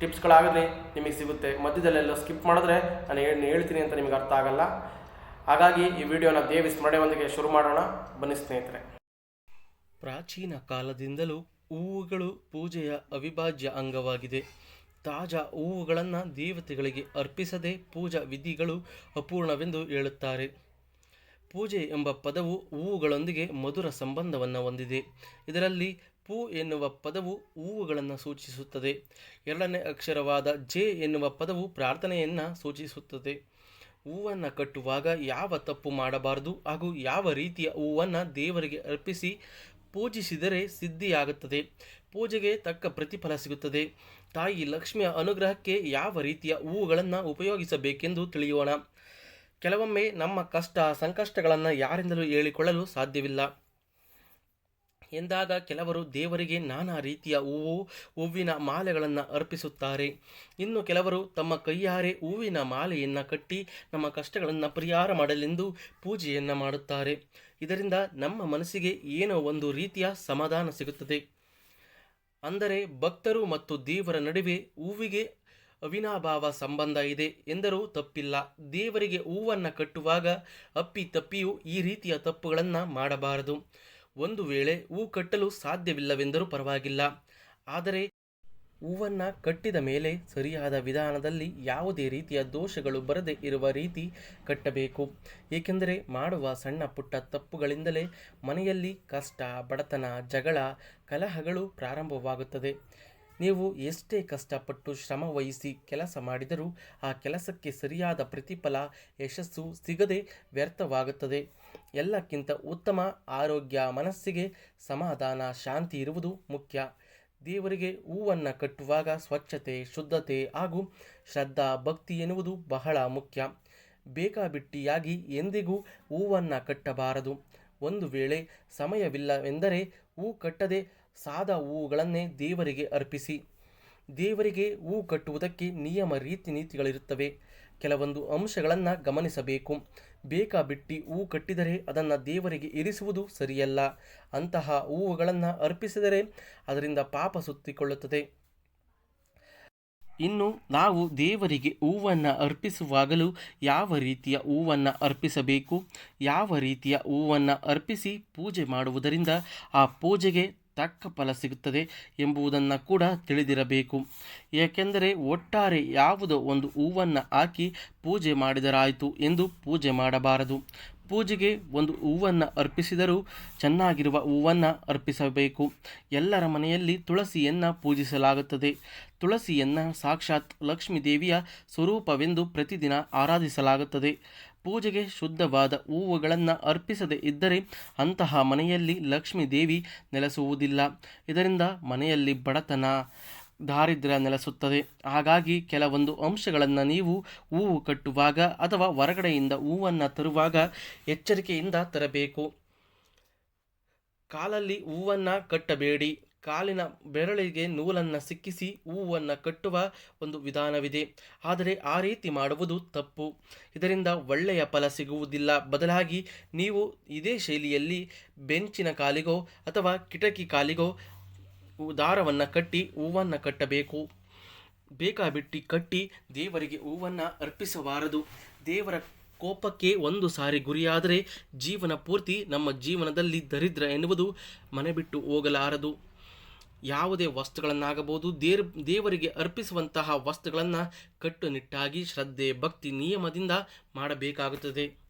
ಟಿಪ್ಸ್ಗಳಾಗಲಿ ನಿಮಗೆ ಸಿಗುತ್ತೆ. ಮಧ್ಯದಲ್ಲೆಲ್ಲ ಸ್ಕಿಪ್ ಮಾಡಿದ್ರೆ ನಾನು ಏನು ಹೇಳ್ತೀನಿ ಅಂತ ನಿಮಗೆ ಅರ್ಥ ಆಗಲ್ಲ. ಹಾಗಾಗಿ ಈ ವಿಡಿಯೋನ ದೇವಿ ಸ್ಮರಣೆಯೊಂದಿಗೆ ಶುರು ಮಾಡೋಣ. ಬನ್ನಿ ಸ್ನೇಹಿತರೆ. ಪ್ರಾಚೀನ ಕಾಲದಿಂದಲೂ ಹೂವುಗಳು ಪೂಜೆಯ ಅವಿಭಾಜ್ಯ ಅಂಗವಾಗಿದೆ. ತಾಜಾ ಹೂವುಗಳನ್ನು ದೇವತೆಗಳಿಗೆ ಅರ್ಪಿಸದೆ ಪೂಜಾ ವಿಧಿಗಳು ಅಪೂರ್ಣವೆಂದು ಹೇಳುತ್ತಾರೆ. ಪೂಜೆ ಎಂಬ ಪದವು ಹೂವುಗಳೊಂದಿಗೆ ಮಧುರ ಸಂಬಂಧವನ್ನು ಹೊಂದಿದೆ. ಇದರಲ್ಲಿ ಪೂ ಎನ್ನುವ ಪದವು ಹೂವುಗಳನ್ನು ಸೂಚಿಸುತ್ತದೆ. ಎರಡನೇ ಅಕ್ಷರವಾದ ಜೆ ಎನ್ನುವ ಪದವು ಪ್ರಾರ್ಥನೆಯನ್ನು ಸೂಚಿಸುತ್ತದೆ. ಹೂವನ್ನು ಕಟ್ಟುವಾಗ ಯಾವ ತಪ್ಪು ಮಾಡಬಾರದು ಹಾಗೂ ಯಾವ ರೀತಿಯ ಹೂವನ್ನು ದೇವರಿಗೆ ಅರ್ಪಿಸಿ ಪೂಜಿಸಿದರೆ ಸಿದ್ಧಿಯಾಗುತ್ತದೆ. ಪೂಜೆಗೆ ತಕ್ಕ ಪ್ರತಿಫಲ ಸಿಗುತ್ತದೆ. ತಾಯಿ ಲಕ್ಷ್ಮಿಯ ಅನುಗ್ರಹಕ್ಕೆ ಯಾವ ರೀತಿಯ ಹೂವುಗಳನ್ನು ಉಪಯೋಗಿಸಬೇಕೆಂದು ತಿಳಿಯೋಣ. ಕೆಲವೊಮ್ಮೆ ನಮ್ಮ ಕಷ್ಟ, ಸಂಕಷ್ಟಗಳನ್ನು ಯಾರಿಂದಲೂ ಹೇಳಿಕೊಳ್ಳಲು ಸಾಧ್ಯವಿಲ್ಲ. ಎಂದಾಗ ಕೆಲವರು ದೇವರಿಗೆ ನಾನಾ ರೀತಿಯ ಹೂವು, ಹೂವಿನ ಮಾಲೆಗಳನ್ನು ಅರ್ಪಿಸುತ್ತಾರೆ. ಇನ್ನು ಕೆಲವರು ತಮ್ಮ ಕೈಯಾರೆ ಹೂವಿನ ಮಾಲೆಯನ್ನು ಕಟ್ಟಿ ನಮ್ಮ ಕಷ್ಟಗಳನ್ನು ಪರಿಹಾರ ಮಾಡಲೆಂದು ಪೂಜೆಯನ್ನು ಮಾಡುತ್ತಾರೆ. ಇದರಿಂದ ನಮ್ಮ ಮನಸ್ಸಿಗೆ ಏನೋ ಒಂದು ರೀತಿಯ ಸಮಾಧಾನ ಸಿಗುತ್ತದೆ. ಅಂದರೆ ಭಕ್ತರು ಮತ್ತು ದೇವರ ನಡುವೆ ಹೂವಿಗೆ ಅವಿನಾಭಾವ ಸಂಬಂಧ ಇದೆ ಎಂದರೂ ತಪ್ಪಿಲ್ಲ. ದೇವರಿಗೆ ಹೂವನ್ನು ಕಟ್ಟುವಾಗ ಅಪ್ಪಿ ತಪ್ಪಿಯೂ ಈ ರೀತಿಯ ತಪ್ಪುಗಳನ್ನು ಮಾಡಬಾರದು. ಒಂದು ವೇಳೆ ಹೂ ಕಟ್ಟಲು ಸಾಧ್ಯವಿಲ್ಲವೆಂದರೂ ಪರವಾಗಿಲ್ಲ. ಆದರೆ ಹೂವನ್ನು ಕಟ್ಟಿದ ಮೇಲೆ ಸರಿಯಾದ ವಿಧಾನದಲ್ಲಿ ಯಾವುದೇ ರೀತಿಯ ದೋಷಗಳು ಬರದೇ ಇರುವ ರೀತಿ ಕಟ್ಟಬೇಕು. ಏಕೆಂದರೆ ಮಾಡುವ ಸಣ್ಣ ಪುಟ್ಟ ತಪ್ಪುಗಳಿಂದಲೇ ಮನೆಯಲ್ಲಿ ಕಷ್ಟ, ಬಡತನ, ಜಗಳ, ಕಲಹಗಳು ಪ್ರಾರಂಭವಾಗುತ್ತದೆ. ನೀವು ಎಷ್ಟೇ ಕಷ್ಟಪಟ್ಟು ಶ್ರಮ ವಹಿಸಿ ಕೆಲಸ ಮಾಡಿದರೂ ಆ ಕೆಲಸಕ್ಕೆ ಸರಿಯಾದ ಪ್ರತಿಫಲ, ಯಶಸ್ಸು ಸಿಗದೆ ವ್ಯರ್ಥವಾಗುತ್ತದೆ. ಎಲ್ಲಕ್ಕಿಂತ ಉತ್ತಮ ಆರೋಗ್ಯ, ಮನಸ್ಸಿಗೆ ಸಮಾಧಾನ, ಶಾಂತಿ ಇರುವುದು ಮುಖ್ಯ. ದೇವರಿಗೆ ಹೂವನ್ನು ಕಟ್ಟುವಾಗ ಸ್ವಚ್ಛತೆ, ಶುದ್ಧತೆ ಹಾಗೂ ಶ್ರದ್ಧಾ, ಭಕ್ತಿ ಎನ್ನುವುದು ಬಹಳ ಮುಖ್ಯ. ಬೇಕಾಬಿಟ್ಟಿಯಾಗಿ ಎಂದಿಗೂ ಹೂವನ್ನು ಕಟ್ಟಬಾರದು. ಒಂದು ವೇಳೆ ಸಮಯವಿಲ್ಲವೆಂದರೆ ಹೂ ಕಟ್ಟದೆ ಸಾದ ಹೂವುಗಳನ್ನೇ ದೇವರಿಗೆ ಅರ್ಪಿಸಿ. ದೇವರಿಗೆ ಹೂ ಕಟ್ಟುವುದಕ್ಕೆ ನಿಯಮ ರೀತಿ ನೀತಿಗಳಿರುತ್ತವೆ. ಕೆಲವೊಂದು ಅಂಶಗಳನ್ನು ಗಮನಿಸಬೇಕು. ಬೇಕಾಬಿಟ್ಟಿ ಹೂ ಕಟ್ಟಿದರೆ ಅದನ್ನು ದೇವರಿಗೆ ಇರಿಸುವುದು ಸರಿಯಲ್ಲ. ಅಂತಹ ಹೂವುಗಳನ್ನು ಅರ್ಪಿಸಿದರೆ ಅದರಿಂದ ಪಾಪ ಸುತ್ತಿಕೊಳ್ಳುತ್ತದೆ. ಇನ್ನು ನಾವು ದೇವರಿಗೆ ಹೂವನ್ನು ಅರ್ಪಿಸುವಾಗಲೂ ಯಾವ ರೀತಿಯ ಹೂವನ್ನು ಅರ್ಪಿಸಬೇಕು? ಯಾವ ರೀತಿಯ ಹೂವನ್ನು ಅರ್ಪಿಸಿ ಪೂಜೆ ಮಾಡುವುದರಿಂದ ಆ ಪೂಜೆಗೆ ತಕ್ಕ ಫಲ ಸಿಗುತ್ತದೆ ಎಂಬುದನ್ನು ಕೂಡ ತಿಳಿದಿರಬೇಕು. ಏಕೆಂದರೆ ಒಟ್ಟಾರೆ ಯಾವುದೋ ಒಂದು ಹೂವನ್ನು ಹಾಕಿ ಪೂಜೆ ಮಾಡಿದರಾಯಿತು ಎಂದು ಪೂಜೆ ಮಾಡಬಾರದು. ಪೂಜೆಗೆ ಒಂದು ಹೂವನ್ನು ಅರ್ಪಿಸಿದರೂ ಚೆನ್ನಾಗಿರುವ ಹೂವನ್ನು ಅರ್ಪಿಸಬೇಕು. ಎಲ್ಲರ ಮನೆಯಲ್ಲಿ ತುಳಸಿಯನ್ನು ಪೂಜಿಸಲಾಗುತ್ತದೆ. ತುಳಸಿಯನ್ನು ಸಾಕ್ಷಾತ್ ಲಕ್ಷ್ಮೀ ದೇವಿಯ ಸ್ವರೂಪವೆಂದು ಪ್ರತಿದಿನ ಆರಾಧಿಸಲಾಗುತ್ತದೆ. ಪೂಜೆಗೆ ಶುದ್ಧವಾದ ಹೂವುಗಳನ್ನು ಅರ್ಪಿಸದೇ ಇದ್ದರೆ ಅಂತಹ ಮನೆಯಲ್ಲಿ ಲಕ್ಷ್ಮೀ ದೇವಿ ನೆಲೆಸುವುದಿಲ್ಲ. ಇದರಿಂದ ಮನೆಯಲ್ಲಿ ಬಡತನ, ದಾರಿದ್ರ್ಯ ನೆಲೆಸುತ್ತದೆ. ಹಾಗಾಗಿ ಕೆಲವೊಂದು ಅಂಶಗಳನ್ನು ನೀವು ಹೂವು ಕಟ್ಟುವಾಗ ಅಥವಾ ಹೊರಗಡೆಯಿಂದ ಹೂವನ್ನು ತರುವಾಗ ಎಚ್ಚರಿಕೆಯಿಂದ ತರಬೇಕು. ಕಾಲಲ್ಲಿ ಹೂವನ್ನು ಕಟ್ಟಬೇಡಿ. ಕಾಲಿನ ಬೆರಳಿಗೆ ನೂಲನ್ನು ಸಿಕ್ಕಿಸಿ ಹೂವನ್ನು ಕಟ್ಟುವ ಒಂದು ವಿಧಾನವಿದೆ. ಆದರೆ ಆ ರೀತಿ ಮಾಡುವುದು ತಪ್ಪು. ಇದರಿಂದ ಒಳ್ಳೆಯ ಫಲ ಸಿಗುವುದಿಲ್ಲ. ಬದಲಾಗಿ ನೀವು ಇದೇ ಶೈಲಿಯಲ್ಲಿ ಬೆಂಚಿನ ಕಾಲಿಗೋ ಅಥವಾ ಕಿಟಕಿ ಕಾಲಿಗೋ ದಾರವನ್ನು ಕಟ್ಟಿ ಹೂವನ್ನು ಕಟ್ಟಬೇಕು. ಬೇಕಾಬಿಟ್ಟಿ ಕಟ್ಟಿ ದೇವರಿಗೆ ಹೂವನ್ನು ಅರ್ಪಿಸಬಾರದು. ದೇವರ ಕೋಪಕ್ಕೆ ಒಂದು ಸಾರಿ ಗುರಿಯಾದರೆ ಜೀವನ ಪೂರ್ತಿ ನಮ್ಮ ಜೀವನದಲ್ಲಿ ದರಿದ್ರ ಎನ್ನುವುದು ಮನೆ ಬಿಟ್ಟು ಹೋಗಲಾರದು. ಯಾವುದೇ ವಸ್ತುಗಳನ್ನಾಗಬಹುದು, ದೇರ್, ದೇವರಿಗೆ ಅರ್ಪಿಸುವಂತಹ ವಸ್ತುಗಳನ್ನು ಕಟ್ಟುನಿಟ್ಟಾಗಿ ಶ್ರದ್ಧೆ, ಭಕ್ತಿ, ನಿಯಮದಿಂದ ಮಾಡಬೇಕಾಗುತ್ತದೆ.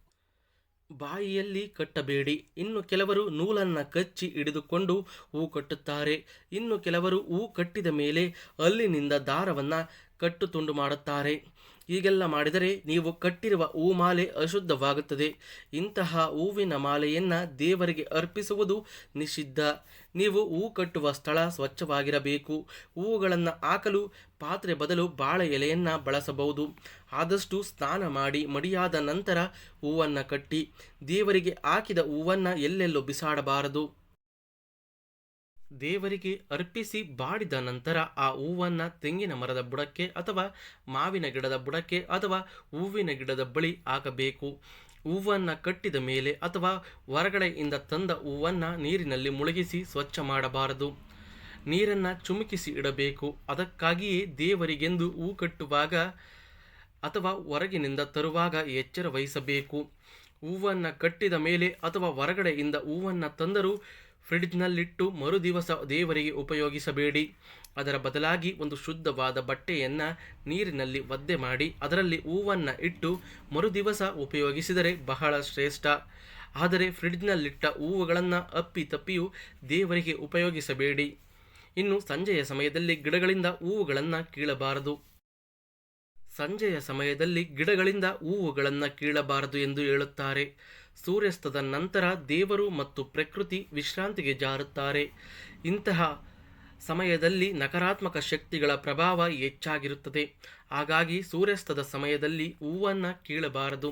ಬಾಯಿಯಲ್ಲಿ ಕಟ್ಟಬೇಡಿ. ಇನ್ನು ಕೆಲವರು ನೂಲನ್ನು ಕಚ್ಚಿ ಹಿಡಿದುಕೊಂಡು ಹೂ ಕಟ್ಟುತ್ತಾರೆ. ಇನ್ನು ಕೆಲವರು ಹೂ ಕಟ್ಟಿದ ಮೇಲೆ ಅಲ್ಲಿನಿಂದ ದಾರವನ್ನು ಕಟ್ಟು ತುಂಡು ಮಾಡುತ್ತಾರೆ. ಹೀಗೆಲ್ಲ ಮಾಡಿದರೆ ನೀವು ಕಟ್ಟಿರುವ ಹೂ ಮಾಲೆ ಅಶುದ್ಧವಾಗುತ್ತದೆ. ಇಂತಹ ಹೂವಿನ ಮಾಲೆಯನ್ನು ದೇವರಿಗೆ ಅರ್ಪಿಸುವುದು ನಿಷಿದ್ಧ. ನೀವು ಹೂ ಕಟ್ಟುವ ಸ್ಥಳ ಸ್ವಚ್ಛವಾಗಿರಬೇಕು. ಹೂವುಗಳನ್ನು ಹಾಕಲು ಪಾತ್ರೆ ಬದಲು ಬಾಳೆ ಎಲೆಯನ್ನು ಬಳಸಬಹುದು. ಆದಷ್ಟು ಸ್ನಾನ ಮಾಡಿ ಮಡಿಯಾದ ನಂತರ ಹೂವನ್ನು ಕಟ್ಟಿ ದೇವರಿಗೆ ಹಾಕಿದ ಹೂವನ್ನು ಎಲ್ಲೆಲ್ಲೂ ಬಿಸಾಡಬಾರದು. ದೇವರಿಗೆ ಅರ್ಪಿಸಿ ಬಾಡಿದ ನಂತರ ಆ ಹೂವನ್ನು ತೆಂಗಿನ ಮರದ ಬುಡಕ್ಕೆ ಅಥವಾ ಮಾವಿನ ಗಿಡದ ಬುಡಕ್ಕೆ ಅಥವಾ ಹೂವಿನ ಗಿಡದ ಬಳಿ ಹಾಕಬೇಕು. ಹೂವನ್ನು ಕಟ್ಟಿದ ಮೇಲೆ ಅಥವಾ ಹೊರಗಡೆಯಿಂದ ತಂದ ಹೂವನ್ನು ನೀರಿನಲ್ಲಿ ಮುಳುಗಿಸಿ ಸ್ವಚ್ಛ ಮಾಡಬಾರದು. ನೀರನ್ನು ಚುಮುಕಿಸಿ ಇಡಬೇಕು. ಅದಕ್ಕಾಗಿಯೇ ದೇವರಿಗೆಂದು ಹೂ ಕಟ್ಟುವಾಗ ಅಥವಾ ಹೊರಗಿನಿಂದ ತರುವಾಗ ಎಚ್ಚರ ವಹಿಸಬೇಕು. ಹೂವನ್ನು ಕಟ್ಟಿದ ಮೇಲೆ ಅಥವಾ ಹೊರಗಡೆಯಿಂದ ಹೂವನ್ನು ತಂದರೂ ಫ್ರಿಡ್ಜ್ನಲ್ಲಿಟ್ಟು ಮರುದಿವಸ ದೇವರಿಗೆ ಉಪಯೋಗಿಸಬೇಡಿ. ಅದರ ಬದಲಾಗಿ ಒಂದು ಶುದ್ಧವಾದ ಬಟ್ಟೆಯನ್ನು ನೀರಿನಲ್ಲಿ ಒದ್ದೆ ಮಾಡಿ ಅದರಲ್ಲಿ ಹೂವನ್ನು ಇಟ್ಟು ಮರುದಿವಸ ಉಪಯೋಗಿಸಿದರೆ ಬಹಳ ಶ್ರೇಷ್ಠ. ಆದರೆ ಫ್ರಿಡ್ಜ್ನಲ್ಲಿಟ್ಟ ಹೂವುಗಳನ್ನು ಅಪ್ಪಿ ತಪ್ಪಿಯೂ ದೇವರಿಗೆ ಉಪಯೋಗಿಸಬೇಡಿ. ಇನ್ನು ಸಂಜೆಯ ಸಮಯದಲ್ಲಿ ಗಿಡಗಳಿಂದ ಹೂವುಗಳನ್ನು ಕೀಳಬಾರದು. ಸಂಜೆಯ ಸಮಯದಲ್ಲಿ ಗಿಡಗಳಿಂದ ಹೂವುಗಳನ್ನು ಕೀಳಬಾರದು ಎಂದು ಹೇಳುತ್ತಾರೆ. ಸೂರ್ಯಾಸ್ತದ ನಂತರ ದೇವರು ಮತ್ತು ಪ್ರಕೃತಿ ವಿಶ್ರಾಂತಿಗೆ ಜಾರುತ್ತಾರೆ. ಇಂತಹ ಸಮಯದಲ್ಲಿ ನಕಾರಾತ್ಮಕ ಶಕ್ತಿಗಳ ಪ್ರಭಾವ ಹೆಚ್ಚಾಗಿರುತ್ತದೆ. ಹಾಗಾಗಿ ಸೂರ್ಯಾಸ್ತದ ಸಮಯದಲ್ಲಿ ಹೂವನ್ನು ಕೀಳಬಾರದು.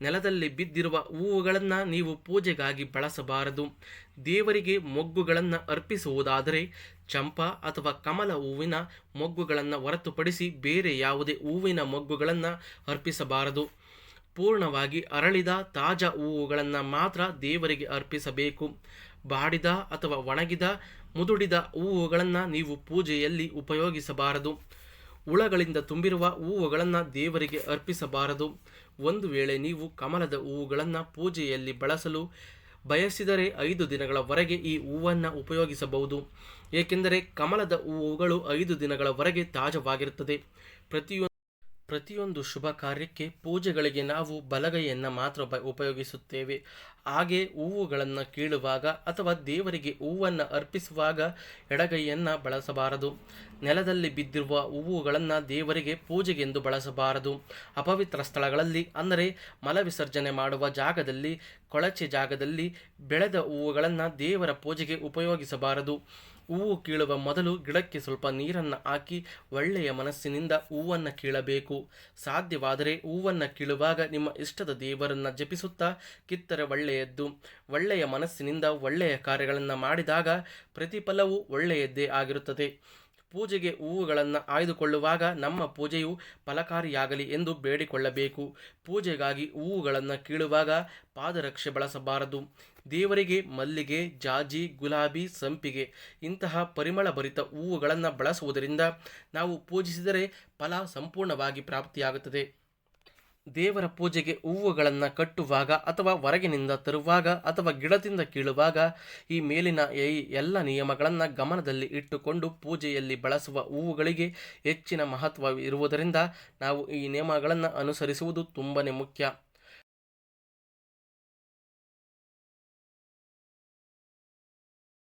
ನೆಲದಲ್ಲಿ ಬಿದ್ದಿರುವ ಹೂವುಗಳನ್ನು ನೀವು ಪೂಜೆಗಾಗಿ ಬಳಸಬಾರದು. ದೇವರಿಗೆ ಮೊಗ್ಗುಗಳನ್ನು ಅರ್ಪಿಸುವುದಾದರೆ ಚಂಪಾ ಅಥವಾ ಕಮಲ ಹೂವಿನ ಮೊಗ್ಗುಗಳನ್ನು ಹೊರತುಪಡಿಸಿ ಬೇರೆ ಯಾವುದೇ ಹೂವಿನ ಮೊಗ್ಗುಗಳನ್ನು ಅರ್ಪಿಸಬಾರದು. ಪೂರ್ಣವಾಗಿ ಅರಳಿದ ತಾಜಾ ಹೂವುಗಳನ್ನು ಮಾತ್ರ ದೇವರಿಗೆ ಅರ್ಪಿಸಬೇಕು. ಬಾಡಿದ ಅಥವಾ ಒಣಗಿದ, ಮುದುಡಿದ ಹೂವುಗಳನ್ನು ನೀವು ಪೂಜೆಯಲ್ಲಿ ಉಪಯೋಗಿಸಬಾರದು. ಹುಳಗಳಿಂದ ತುಂಬಿರುವ ಹೂವುಗಳನ್ನು ದೇವರಿಗೆ ಅರ್ಪಿಸಬಾರದು. ಒಂದು ವೇಳೆ ನೀವು ಕಮಲದ ಹೂವುಗಳನ್ನು ಪೂಜೆಯಲ್ಲಿ ಬಳಸಲು ಬಯಸಿದರೆ ಐದು ದಿನಗಳವರೆಗೆ ಈ ಹೂವನ್ನು ಉಪಯೋಗಿಸಬಹುದು. ಏಕೆಂದರೆ ಕಮಲದ ಹೂವುಗಳು ಐದು ದಿನಗಳವರೆಗೆ ತಾಜವಾಗಿರುತ್ತದೆ. ಪ್ರತಿಯೊಂದು ಪ್ರತಿಯೊಂದು ಶುಭ ಕಾರ್ಯಕ್ಕೆ ಪೂಜೆಗಳಿಗೆ ನಾವು ಬಲಗೈಯನ್ನು ಮಾತ್ರ ಬ ಉಪಯೋಗಿಸುತ್ತೇವೆ. ಹಾಗೆ ಹೂವುಗಳನ್ನು ಕೀಳುವಾಗ ಅಥವಾ ದೇವರಿಗೆ ಹೂವನ್ನು ಅರ್ಪಿಸುವಾಗ ಎಡಗೈಯನ್ನು ಬಳಸಬಾರದು. ನೆಲದಲ್ಲಿ ಬಿದ್ದಿರುವ ಹೂವುಗಳನ್ನು ದೇವರಿಗೆ ಪೂಜೆಗೆಂದು ಬಳಸಬಾರದು. ಅಪವಿತ್ರ ಸ್ಥಳಗಳಲ್ಲಿ, ಅಂದರೆ ಮಲವಿಸರ್ಜನೆ ಮಾಡುವ ಜಾಗದಲ್ಲಿ ಕೊಳಚೆ ಜಾಗದಲ್ಲಿ ಬೆಳೆದ ಹೂವುಗಳನ್ನು ದೇವರ ಪೂಜೆಗೆ ಉಪಯೋಗಿಸಬಾರದು. ಹೂವು ಕೀಳುವ ಮೊದಲು ಗಿಡಕ್ಕೆ ಸ್ವಲ್ಪ ನೀರನ್ನು ಹಾಕಿ ಒಳ್ಳೆಯ ಮನಸ್ಸಿನಿಂದ ಹೂವನ್ನು ಕೀಳಬೇಕು. ಸಾಧ್ಯವಾದರೆ ಹೂವನ್ನು ಕೀಳುವಾಗ ನಿಮ್ಮ ಇಷ್ಟದ ದೇವರನ್ನು ಜಪಿಸುತ್ತಾ ಕಿತ್ತರೆ ಒಳ್ಳೆಯದ್ದು. ಒಳ್ಳೆಯ ಮನಸ್ಸಿನಿಂದ ಒಳ್ಳೆಯ ಕಾರ್ಯಗಳನ್ನು ಮಾಡಿದಾಗ ಪ್ರತಿಫಲವು ಒಳ್ಳೆಯದ್ದೇ ಆಗಿರುತ್ತದೆ. ಪೂಜೆಗೆ ಹೂವುಗಳನ್ನು ಆಯ್ದುಕೊಳ್ಳುವಾಗ ನಮ್ಮ ಪೂಜೆಯು ಫಲಕಾರಿಯಾಗಲಿ ಎಂದು ಬೇಡಿಕೊಳ್ಳಬೇಕು. ಪೂಜೆಗಾಗಿ ಹೂವುಗಳನ್ನು ಕೀಳುವಾಗ ಪಾದರಕ್ಷೆ ಬಳಸಬಾರದು. ದೇವರಿಗೆ ಮಲ್ಲಿಗೆ, ಜಾಜಿ, ಗುಲಾಬಿ, ಸಂಪಿಗೆ ಇಂತಹ ಪರಿಮಳಭರಿತ ಹೂವುಗಳನ್ನು ಬಳಸುವುದರಿಂದ ನಾವು ಪೂಜಿಸಿದರೆ ಫಲ ಸಂಪೂರ್ಣವಾಗಿ ಪ್ರಾಪ್ತಿಯಾಗುತ್ತದೆ. ದೇವರ ಪೂಜೆಗೆ ಹೂವುಗಳನ್ನು ಕಟ್ಟುವಾಗ ಅಥವಾ ಹೊರಗಿನಿಂದ ತರುವಾಗ ಅಥವಾ ಗಿಡದಿಂದ ಕೀಳುವಾಗ ಈ ಮೇಲಿನ ಈ ಎಲ್ಲ ನಿಯಮಗಳನ್ನು ಗಮನದಲ್ಲಿ ಇಟ್ಟುಕೊಂಡು ಪೂಜೆಯಲ್ಲಿ ಬಳಸುವ ಹೂವುಗಳಿಗೆ ಹೆಚ್ಚಿನ ಮಹತ್ವ ಇರುವುದರಿಂದ ನಾವು ಈ ನಿಯಮಗಳನ್ನು ಅನುಸರಿಸುವುದು ತುಂಬಾ ಮುಖ್ಯ.